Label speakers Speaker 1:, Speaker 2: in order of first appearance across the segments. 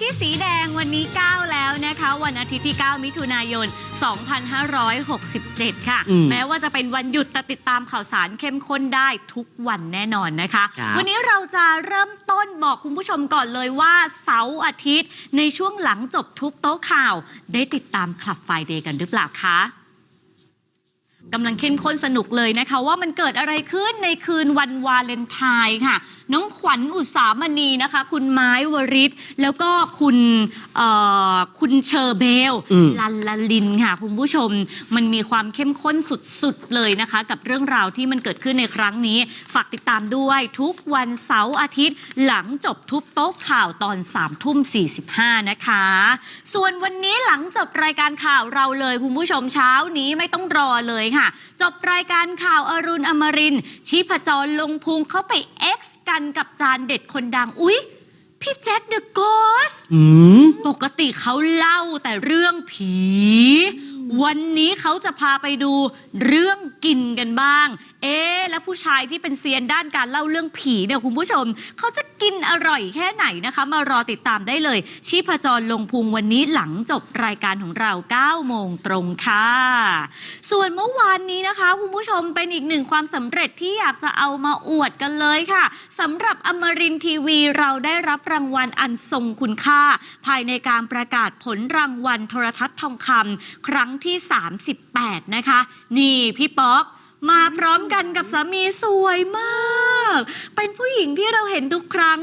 Speaker 1: ที่สีแดงวันนี้ 9 แล้วนะคะ วันอาทิตย์ที่ 9 มิถุนายน 2567 ค่ะ
Speaker 2: อืม
Speaker 1: แม้ว่าจะเป็นวันหยุดแต่ติดตามข่าวสารเข้มข้นได้ทุกวันแน่นอนนะคะ
Speaker 2: ครับ
Speaker 1: วันนี้เราจะเริ่มต้นบอกคุณผู้ชมก่อนเลยว่าเสาร์อาทิตย์ในช่วงหลังจบทุกโต๊ะข่าว ได้ติดตามคลับไฟเดย์กันหรือเปล่าคะ กำลังเข้มข้นสนุกเลยนะคะ ว่ามันเกิดอะไรขึ้นในคืนวันวาเลนไทน์ค่ะ น้องขวัญอุตสามณีนะคะ คุณไม้วริศแล้วก็คุณเอ่อคุณเชอร์เบล
Speaker 2: อืม
Speaker 1: ลันลาลินค่ะ คุณผู้ชมมันมีความเข้มข้นสุดๆเลยนะคะ กับเรื่องราวที่มันเกิดขึ้นในครั้งนี้ ฝากติดตามด้วยทุกวันเสาร์อาทิตย์ หลังจบทุบโต๊ะข่าวตอน3ามทุ่ม45 นะคะ ส่วนวันนี้หลังจบรายการข่าวเราเลยคุณผู้ชมเช้านี้ไม่ต้องรอเลยค่ะจบรายการข่าวอรุณอมรินทร์ชีพจรลงพุงเข้าไป X กันกับจานเด็ดคนดัง อุ๊ย พี่แจ็คเดอะโกส
Speaker 2: อืม
Speaker 1: ปกติเขาเล่าแต่เรื่องผี วันนี้เขาจะพาไปดูเรื่องกินกันบ้าง เอ๊ะแล้วผู้ชายที่เป็นเซียนด้านการเล่าเรื่องผีเนี่ยคุณผู้ชม เขาจะกินอร่อยแค่ไหนนะคะ มารอติดตามได้เลย ชีพจรลงพุงวันนี้หลังจบรายการของเรา 9 โมงตรงค่ะ ส่วนเมื่อวานนี้นะคะ คุณผู้ชมเป็นอีกหนึ่งความสำเร็จที่อยากจะเอามาอวดกันเลยค่ะสำหรับอมรินทีวีเราได้รับรางวัลอันทรงคุณค่า ภายในการประกาศผลรางวัลโทรทัศน์ทองคำครั้งที่ 38 นะคะ นี่พี่ป๊อกมาพร้อมกันกับสามีสวยมาก เป็นผู้หญิงที่เราเห็นทุกครั้ง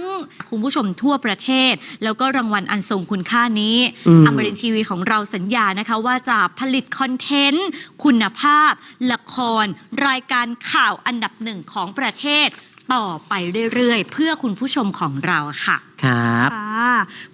Speaker 1: คุณผู้ชมทั่วประเทศ แล้วก็รางวัลอันทรงคุณค่านี้
Speaker 2: อืม
Speaker 1: อมรินทร์ทีวีของเราสัญญานะคะ ว่าจะผลิตคอนเทนต์ คุณภาพ ละคร รายการข่าวอันดับหนึ่งของประเทศ ต่อไปเรื่อยๆ เพื่อคุณผู้ชมของเราค่ะ
Speaker 2: ครับ
Speaker 3: ค่ะ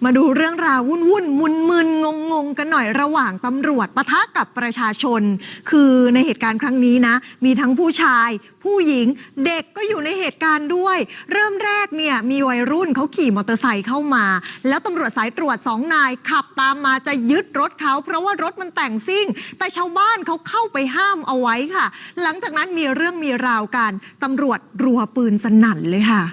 Speaker 3: มาดูเรื่องราววุ่นวุ่นมุนมึนงงงกันหน่อยระหว่างตำรวจปะทะกับประชาชน คือในเหตุการณ์ครั้งนี้นะ มีทั้งผู้ชาย ผู้หญิง เด็กก็อยู่ในเหตุการณ์ด้วย เริ่มแรกเนี่ยมีวัยรุ่นเขาขี่มอเตอร์ไซค์เข้ามา แล้วตำรวจสายตรวจสองนายขับตามมาจะยึดรถเขาเพราะว่ารถมันแต่งซิ่ง แต่ชาวบ้านเขาเข้าไปห้ามเอาไว้ค่ะ หลังจากนั้นมีเรื่องมีราวกันตำรวจรัวปืนสนั่นเลยค่ะ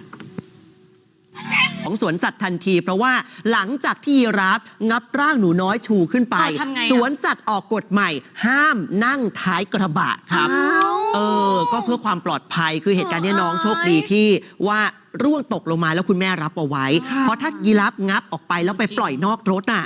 Speaker 2: ของสวนสัตว์ทันที เพราะว่าหลังจากที่ยีราฟงับร่างหนูน้อยชูขึ้นไป
Speaker 1: เออทำไงอะ
Speaker 2: สวนสัตว์ออกกฎใหม่ ห้ามนั่งท้ายกระบะครับ
Speaker 3: อ้าว
Speaker 2: เออ ก็เพื่อความปลอดภัย คือเหตุการณ์เนี้ยน้อง
Speaker 1: โอ้ย
Speaker 2: โชคดีที่ว่าร่วงตกลงมาแล้วคุณแม่รับเอาไว้
Speaker 3: ค่ะ
Speaker 2: เพราะถ้ายีราฟงับออกไปแล้วไปปล่อยนอกรถน่ะ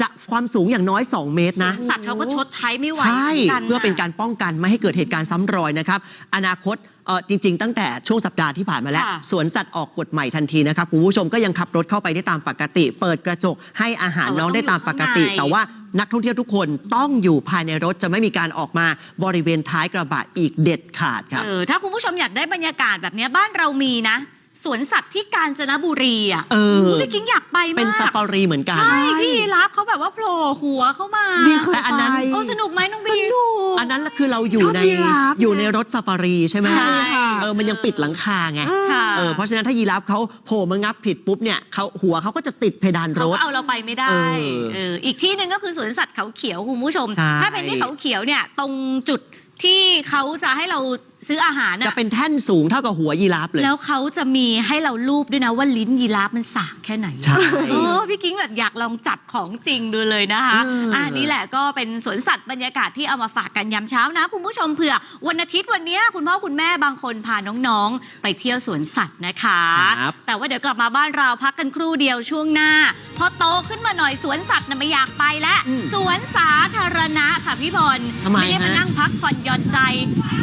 Speaker 2: จะความสูงอย่างน้อย 2 เมตรนะ
Speaker 1: สัตว์เขาก็ชดใช้ไม่ไหว
Speaker 2: ใช่
Speaker 1: หมืกัะ
Speaker 2: เพื่อเป็นการป้องกันไม่ให้เกิดเหตุการณ์ซ้ำรอยนะครับ อนาคต เออจริง ๆ ตั้งแต่ช่วงสัปดาห์ที่ผ่านมาแล้ว
Speaker 1: ค่ะ
Speaker 2: สวนสัตว์ออกกฎใหม่ทันทีนะครับคุณผู้ชมก็ยังขับรถเข้าไปได้ตามปกติ เปิดกระจกให้อาหารน้องได้ตามปกติ แต่ว่านักท่องเที่ยวทุกคนต้องอยู่ภายในรถจะไม่มีการออกมาบริเวณท้ายกระบะอีกเด็ดขาดครับ
Speaker 1: เออถ้าคุณผู้ชมอยากได้บรรยากาศแบบเนี้ยบ้านเรามีนะ สวนสัตว์ที่กาญจนบุรีอะ
Speaker 2: เออ
Speaker 1: โพี่กิ้งอยากไปมาก
Speaker 2: เป็นซาฟารีเหมือนกัน
Speaker 1: ใช่ที่ยีราฟเขาแบบว่าโผล่หัวเข้ามา
Speaker 3: บีเคย
Speaker 2: แต่อันนั้น
Speaker 3: ไป
Speaker 1: โอ้สนุกไหมน้อง
Speaker 3: ส
Speaker 1: บี
Speaker 3: นุก
Speaker 2: อันนั้นคือเราอยู่ใน
Speaker 3: ชอบยีราฟ
Speaker 2: อยู่ในรถซาฟารีใช่ไหม
Speaker 1: ใช่
Speaker 2: เออมันยังปิดหลังคาไง
Speaker 1: ค่ะ
Speaker 2: เออเพราะฉะนั้นถ้ายีราฟเขาโผล่มางับผิดปุ๊บเนี่ยเขาหัวเขาก็จะติดเพดานร
Speaker 1: เขา
Speaker 2: ถ
Speaker 1: ก็เอาเราไปไม่ได้
Speaker 2: เออ
Speaker 1: เอออีกที่หนึ่งก็คือสวนสัตว์เขาเขียวคุณผู้ชม
Speaker 2: ใช่
Speaker 1: ถ้าเป็นที่เขาเขียวเนี่ย ตรงจุด ที่เขาจะให้เราซื้ออาหาร
Speaker 2: จะ
Speaker 1: น่ะ
Speaker 2: เป็นแท่นสูงเท่ากับหัวยีราฟเลย
Speaker 1: แล้วเขาจะมีให้เรารูปด้วยนะว่าลิ้นยีราฟมันสากแค่ไหน
Speaker 2: ใช่
Speaker 1: โอ้พี่กิ้งแบบอยากลองจับของจริงดูเลยนะคะ
Speaker 2: เอออ่
Speaker 1: อ่านี่แหละก็เป็นสวนสัตว์บรรยากาศที่เอามาฝากกันยามเช้านะ คุณผู้ชมเผื่อวันอาทิตย์วันเนี้ยคุณพ่อคุณแม่บางคนพาน้องๆ ไปเที่ยวสวนสัตว์นะคะ
Speaker 2: ครับ
Speaker 1: แต่ว่าเดี๋ยวกลับมาบ้านเราพักกันครู่เดียวช่วงหน้า พอโตขึ้นมาหน่อยสวนสัตว์น่ะไม่อยากไปแล้ว
Speaker 2: อืม
Speaker 1: สวนสาธารณะค่ะพี่บอล
Speaker 2: ทำไม
Speaker 1: ได้มา
Speaker 2: ฮะ
Speaker 1: นั่งพักผ่อนหย่อนใจ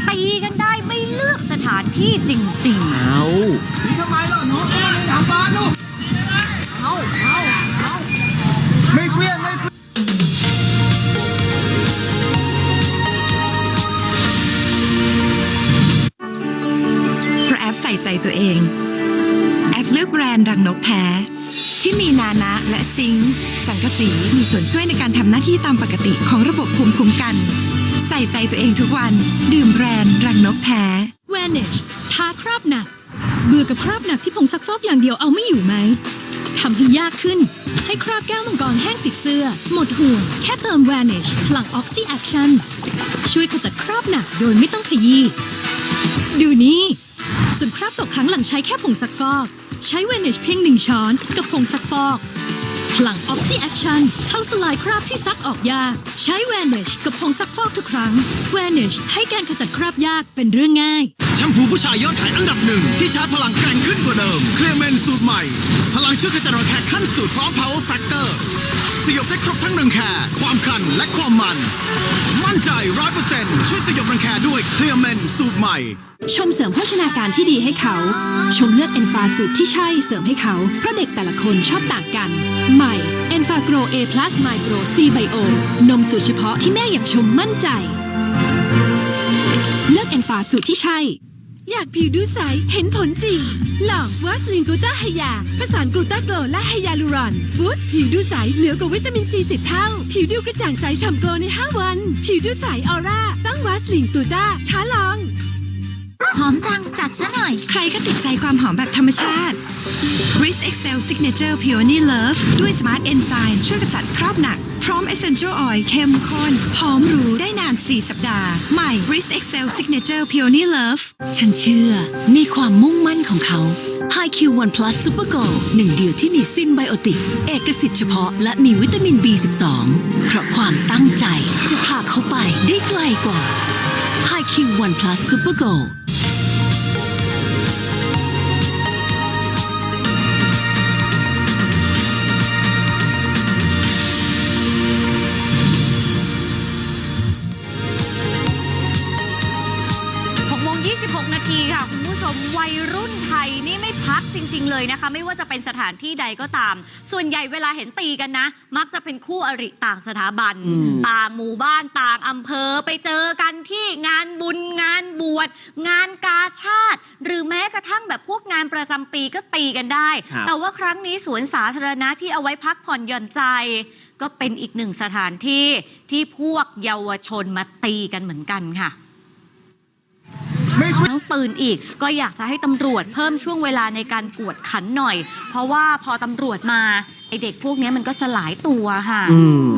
Speaker 1: ตีกันได้ไม่เลือกสถานที่จริง ๆ
Speaker 2: เอา
Speaker 4: ทำไมล่ะหนูเอามาในถังบ้านลูกเอาเอาเอาไม่เคลี้ยงไม่เคลี้ยง
Speaker 5: เพราะแอปใส่ใจตัวเอง แอปเลือกแบรนด์รังนกแท้ ที่มีนานะและซิงค์สังกะสีมีส่วนช่วยในการทำหน้าที่ตามปกติของระบบภูมิคุ้มกัน ใส่ใจตัวเองทุกวัน ดื่มแบรนด์รังนกแท้
Speaker 6: Vanish ทาคราบหนัก เบื่อกับคราบหนักที่ผงซักฟอกอย่างเดียวเอาไม่อยู่ไหมทำให้ยากขึ้น ให้คราบแก้วมังกรแห้งติดเสื้อ หมดห่วง แค่เติม Vanish พลัง Oxy Action ช่วยขจัดคราบหนักโดยไม่ต้องขยี้ดูนี่ส่วนคราบตกค้างหลังใช้แค่ผงซักฟอก ใช้ Vanish เพียงหนึ่งช้อนกับผงซักฟอก พลังออกซิแอคชั่นเข้าสลายคราบที่ซักออกยาก ใช้แวนิชกับผงซักฟอกทุกครั้งแวนิชให้การขจัดคราบยากเป็นเรื่องง่าย
Speaker 7: แชมพูผู้ชายยอดขายอันดับหนึ่งที่ชาร์จพลังแกร่งขึ้นกว่าเดิม เคลียร์เมนสูตรใหม่ พลังช่วยขจัดรังแคขั้นสุดพร้อม power factor สยบได้ครบทั้งรังแคความคันและความมัน มั่นใจร้อยเปอร์เซ็นต์ช่วยสยบรังแคด้วยเคลียร์เมนสูตรใหม่
Speaker 5: ชมเสริมโภชนาการที่ดีให้เขา ชมเลือกเอนฟาสูตรที่ใช่เสริมให้เขา เพราะเด็กแต่ละคนชอบต่างกัน ใหม่เอนฟาโกรเอพลัสไมโครซีไบโอนมสูตรเฉพาะที่แม่อยากชมมั่นใจ เลือกเอนฟาสูตรที่ใช่ อยากผิวดูใส เห็นผลจริงลองวาสลินกลูต้าไฮยาผสานกลูต้าโกลและไฮยาลูรอน บูสต์ผิวดูใส เหนือกว่าวิตามินซีสิบเท่า ผิวดูกระจ่างใสฉ่ำโกลใน 5 วัน ผิวดูใสออร่า ต้องวาสลินกลูต้าท้าลอง
Speaker 8: หอมจังจัดซะหน่อย
Speaker 5: ใครก็ติดใจความหอมแบบธรรมชาติ r i s Excel Signature Peony Love ด้วย Smart Enzyme ช่วยกำจัดคราบหนัก พร้อม Essential Oil เข้มข้นหอมหรูได้นาน 4 สัปดาห์ ใหม่ r i s Excel Signature Peony Love
Speaker 6: ฉันเชื่อในความมุ่งมั่นของเขา High Q One Plus Super Go หนึ่งเดียวที่มีซินไบโอติก เอกสิทธิ์เฉพาะและมีวิตามิน B12 เพราะความตั้งใจจะพาเขาไปได้ไกลกว่า HiQ One Plus Super Go
Speaker 1: ริง ๆ เลยนะคะ ไม่ว่าจะเป็นสถานที่ใดก็ตาม ส่วนใหญ่เวลาเห็นตีกันนะ มักจะเป็นคู่อริต่างสถาบัน
Speaker 2: อืม
Speaker 1: ต่างหมู่บ้านต่างอำเภอไปเจอกันที่งานบุญงานบวชงานกาชาติ หรือแม้กระทั่งแบบพวกงานประจำปีก็ตีกันได้
Speaker 2: ครับ
Speaker 1: แต่ว่าครั้งนี้สวนสาธารณะที่เอาไว้พักผ่อนหย่อนใจ ก็เป็นอีกหนึ่งสถานที่ที่พวกเยาวชนมาตีกันเหมือนกันค่ะ
Speaker 4: ไม่เคลื่อน
Speaker 1: ทั้งปืนอีก ก็อยากจะให้ตำรวจเพิ่มช่วงเวลาในการกวดขันหน่อย เพราะว่าพอตำรวจมาไอเด็กพวกเนี้ยมันก็สลายตัวค่ะ
Speaker 2: อืม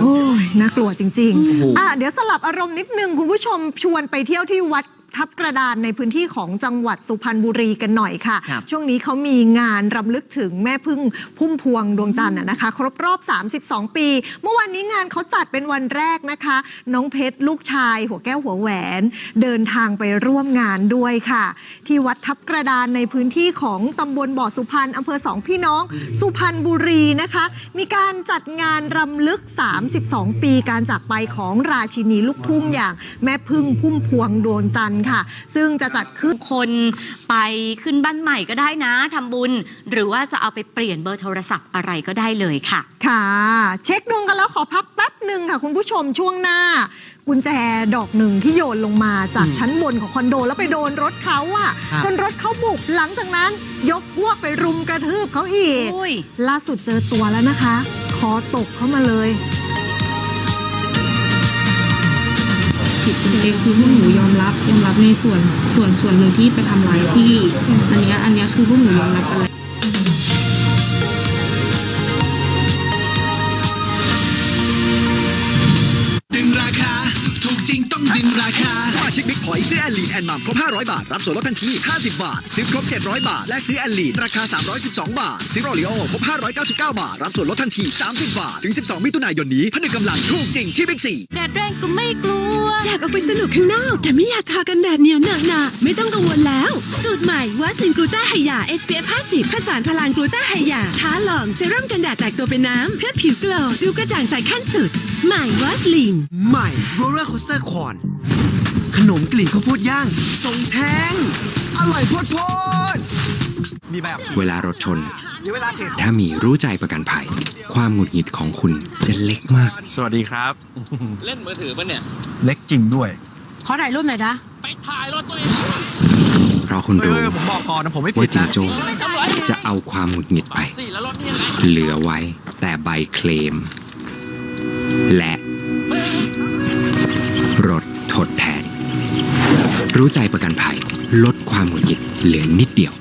Speaker 3: โอ้ยน่ากลัวจริง
Speaker 2: โอ้โห
Speaker 3: ๆอะ เดี๋ยวสลับอารมณ์นิดนึง คุณผู้ชมชวนไปเที่ยวที่วัด ทับกระดานในพื้นที่ของจังหวัดสุพรรณบุรีกันหน่อยค่ะ
Speaker 2: ครับ
Speaker 3: ช่วงนี้เขามีงานรำลึกถึงแม่พึ่งพุ่มพวงดวงจันทร์น่ะนะคะ ครบรอบ 32 ปี เมื่อวานนี้งานเขาจัดเป็นวันแรกนะคะ น้องเพชรลูกชาย หัวแก้วหัวแหวน เดินทางไปร่วมงานด้วยค่ะ ที่วัดทับกระดานในพื้นที่ของตำบลบ่อสุพรรณอำเภอสองพี่น้อง สุพรรณบุรีนะคะ มีการจัดงานรำลึก 32 ปีการจากไปของราชินีลูกทุ่งอย่างแม่พึ่งพุ่มพวงดวงจันทร์ค่ะ ซึ่งจะจัดขึ้น
Speaker 1: คนไปขึ้นบ้านใหม่ก็ได้นะทำบุญ หรือว่าจะเอาไปเปลี่ยนเบอร์โทรศัพท์อะไรก็ได้เลยค่ะ
Speaker 3: ค่ะ เช็คดวงกันแล้วขอพักแป๊บหนึ่งค่ะ คุณผู้ชมช่วงหน้า กุญแจดอกหนึ่งที่โยนลงมาจาก
Speaker 2: อืม
Speaker 3: ชั้นบนของคอนโดแล้วไปโดนรถเขาอะ
Speaker 2: ครับ
Speaker 3: จนรถเขาบุกหลังจากนั้น ยกพวกไปรุมกระทืบเขาอีก
Speaker 1: อุ้ย
Speaker 3: ล่าสุดเจอตัวแล้วนะคะ คอตกเข้ามาเลย
Speaker 9: ผิดคุณเองคือพวกหนูยอมรับยอมรับในส่วนส่วนส่วนหนึ่งที่ไปทำร้ายพี่อันเนี้ยอันเนี้ยคือพวกหนูยอมรับกันแล้ว
Speaker 7: ดึงราคาถูกจริงต้องดึงราคาสมา ชิกบิ๊กพอยต์ซื้อแอลลีดแอนมัมครบ 500 บาท รับส่วนลดทันที 50 บาท ซื้อครบ 700 บาท แลกซื้อแอลลีดราคา 312 บาท ซื้อโรลิโอครบ 599 บาท รับส่วนลดทันที 30 บาท ถึง 12 มิถุนายนนี้ผนึกกำลังถูกจริงที่บิ๊กซี
Speaker 6: แดดแรงก็ไม่กลัว
Speaker 5: อยากออกไปสนุกข้างนอก แต่ไม่อยากทากันแดดเหนียวหนักหนาไม่ต้องกังวลแล้ว สูตรใหม่วัสลินกลูต้าไฮยา SPF 50ผสานพลังกลูต้าไฮยาท้าลองเซรั่มกันแดดแตกตัวเป็นน้ำเพื่อผิวโกลว์ดูกระจ่างใสขั้นสุดใหม่วัสลิน
Speaker 7: ใหม่โรลเลอร์โคสเตอร์คอน ขนมกลิ่นข้าวโพดย่างทรงแท้ง อร่อยโพดโพดมีแบบ
Speaker 10: เวลารถชน
Speaker 7: เดี๋ยวเวลาเห็น
Speaker 10: ถ้ามีรู้ใจประกันภัย ความหงุดหงิดของคุณจะเล็กมาก
Speaker 11: สวัสดีครับ
Speaker 7: เล็กจริงด้วย
Speaker 9: ขอถ่ายรูปหน่อยนะ
Speaker 10: เพราะคุณ
Speaker 7: เอ
Speaker 10: รู้
Speaker 7: อผมบอกก่อนนะผมไม่ผิ
Speaker 10: ว่า
Speaker 7: ด
Speaker 10: จิง
Speaker 7: นะ
Speaker 10: โจ้จะเอาความหงุดหงิดไปเหลือไว้แต่ใบเคลม และ รถทดแทน รู้ใจประกันภัย ลดความหงุดหงิดเหลือนิดเดียว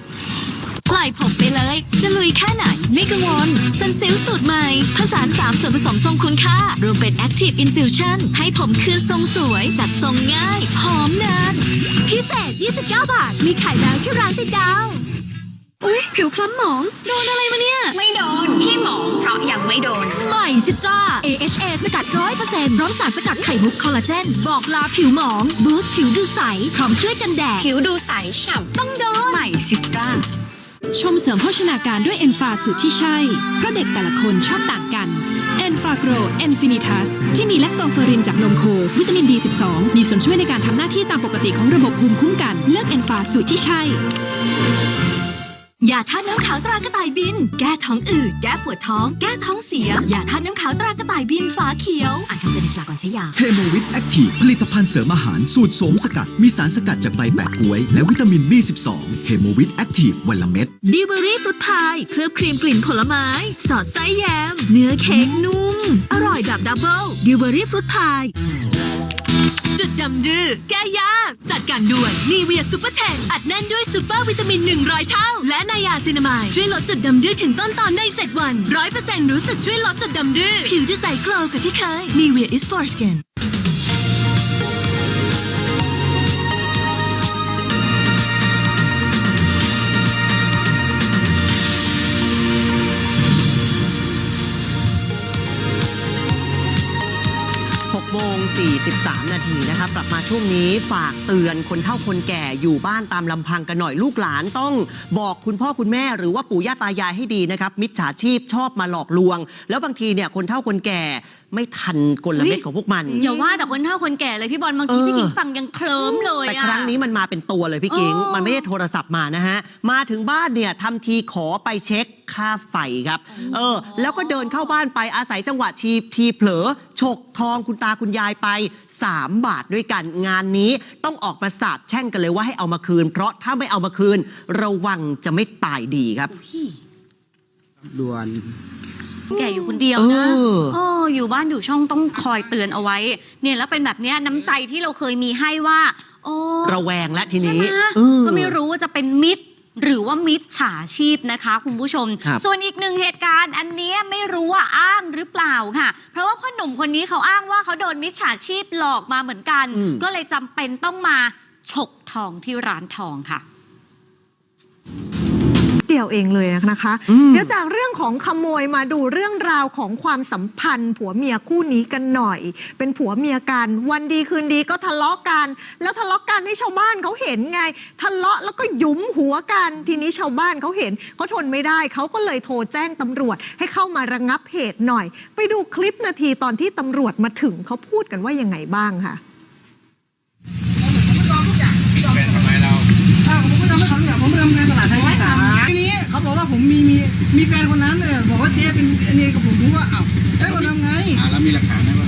Speaker 6: ปล่อยผมไปเลย จะลุยแค่ไหน ไม่กังวลซันซิลสูตรใหม่ ผสาน3ส่วนผสมทรงคุณค่า รวมเป็น Active Infusion ให้ผมคืนทรงสวยจัดทรงง่าย หอมนาน พิเศษ 29 บาท มีขายแล้วที่ร้านติดดาว
Speaker 12: อุ๊ยผิวคล้ำหมอง โดนอะไรมาเนี่ย
Speaker 8: ไม่โดนที่หมองเพราะยังไม่โดน
Speaker 12: ใหม่ซิตรา AHA สกัดร้อยเปอร์เซ็นต์พร้อมสารสกัดไข่มุกคอลลาเจน บอกลาผิวหมอง บูสต์ผิวดูใส พร้อมช่วยกันแดด
Speaker 8: ผิวดูใสฉ่ำต้องโดน ใหม่ซิตรา
Speaker 13: ชมเสริมโภชนาการด้วยเอนฟาสูตรที่ใช่ เพราะเด็กแต่ละคนชอบต่างกันเอนฟาโกรเอนฟินิทัสที่มีแลคโตเฟอรินจากนมโค วิตามิน D12 มีส่วนช่วยในการทำหน้าที่ตามปกติของระบบภูมิคุ้มกัน เลือกเอนฟาสูตรที่ใช่
Speaker 12: ยาท่าตุน้ำขาวตรากระต่ายบิน แก้ท้องอืด แก้ปวดท้อง แก้ท้องเสีย ยาท่าตุน้ำขาวตรากระต่ายบินฝาเขียว อ่านคำเตือนในฉลากก่อนใช้ยา
Speaker 7: เฮโมวิตแอคทีฟผลิตภัณฑ์เสริมอาหารสูตรโสมสกัด มีสารสกัดจากใบแปะกล้วย และวิตามิน B12 เฮโมวิตแอคทีฟวันละเม็ด
Speaker 12: ดิวเบอรี่ฟรุตพายเคลือบครีมกลิ่นผลไม้ สอดไส้แยม เนื้อเค้กนุ่ม อร่อยแบบดับเบิลดิวเบอรี่ฟรุตพาย จุดดำดื้อแก้ยาก จัดการด่วนนีเวียซูเปอร์เทนอัดแน่นด้วยซูเปอร์วิตามิน 100 เท่า และนายาซินามายช่วยลดจุดดำดื้อถึงต้นตอนใน 7 วัน 100%รู้สึกช่วยลดจุดดำดื้อผิวจะใสโกลว์กว่าที่เคยนีเวีย is for skin
Speaker 2: โมง 43 นาทีนะครับกลับมาช่วงนี้ฝากเตือนคนเฒ่าคนแก่อยู่บ้านตามลำพังกันหน่อยลูกหลานต้องบอกคุณพ่อคุณแม่หรือว่าปู่ย่าตายายให้ดีนะครับ มิจฉาชีพชอบมาหลอกลวง แล้วบางทีเนี่ยคนเฒ่าคนแก่ไม่ทันกลเม็ดของพวกมัน
Speaker 1: อย่าว่าแต่คนเฒ่าคนแก่เลยพี่บอลบางที
Speaker 2: เออ
Speaker 1: พี่กิ๊งฟังยังเคลิ้มเลย
Speaker 2: แต่
Speaker 1: อะ
Speaker 2: ครั้งนี้มันมาเป็นตัวเลยพี่กิ้ง
Speaker 1: เออ
Speaker 2: มันไม่ได้โทรศัพท์มานะฮะมาถึงบ้านเนี่ยทำทีขอไปเช็คค่าไฟครับ เออ แล้วก็เดินเข้าบ้านไปอาศัยจังหวะทีทีเผลอฉกทองคุณตาคุณยายไป 3 บาทด้วยกันงานนี้ต้องออกมาสาบแช่งกันเลยว่าให้เอามาคืน เพราะถ้าไม่เอามาคืน ระวังจะไม่ตายดีครับ
Speaker 4: ด่วน
Speaker 1: แก่อยู่คนเดียวนะ
Speaker 2: เออ
Speaker 1: โอ้อยู่บ้านอยู่ช่องต้องคอยเตือนเอาไว้ เนี่ยแล้วเป็นแบบเนี้ยน้ำใจที่เราเคยมีให้ว่า โอ้
Speaker 2: ระแวงและที
Speaker 1: ใช่
Speaker 2: นี้
Speaker 1: ไหม
Speaker 2: อื
Speaker 1: ก็ไม่รู้ว่าจะเป็นมิตร หรือว่ามิตรฉาชีพนะคะคุณผู้ชม
Speaker 2: ครับ
Speaker 1: ส่วนอีกหนึ่งเหตุการณ์อันเนี้ยไม่รู้ว่าอ้างหรือเปล่าค่ะ เพราะว่าพ่อหนุ่มคนนี้เขาอ้างว่าเขาโดนมิจฉาชีพหลอกมาเหมือนกัน
Speaker 2: อืม
Speaker 1: ก็เลยจำเป็นต้องมาฉกทองที่ร้านทองค่ะ
Speaker 3: เดียวเองเลยนะคะ
Speaker 2: อืม
Speaker 3: เดี๋ยวจากเรื่องของขโมยมาดูเรื่องราวของความสัมพันธ์ ผัวเมียคู่นี้กันหน่อย เป็นผัวเมียกัน วันดีคืนดีก็ทะเลาะกัน แล้วทะเลาะกันให้ชาวบ้านเขาเห็นไง ทะเลาะแล้วก็หยุมหัวกัน ทีนี้ชาวบ้านเขาเห็นเขาทนไม่ได้เขาก็เลยโทรแจ้งตำรวจ ให้เข้ามาระงับเหตุหน่อย ไปดูคลิปนาทีตอนที่ตำรวจมาถึงเขาพูดกันว่ายังไงบ้างค่ะ
Speaker 4: อ่าผมก็ทำให้เขาเนี่ยผมไปทำงานตลาดไทยที่สามทีนี้ เขาบอกว่าผมมีมีมีแฟนคนนั้นเออบอกว่าเจ๊เป็นอันนี้กับผมผมว่าอ้าวแล้วเราทำไง
Speaker 11: อ่าแล้วมีหลักฐานไหม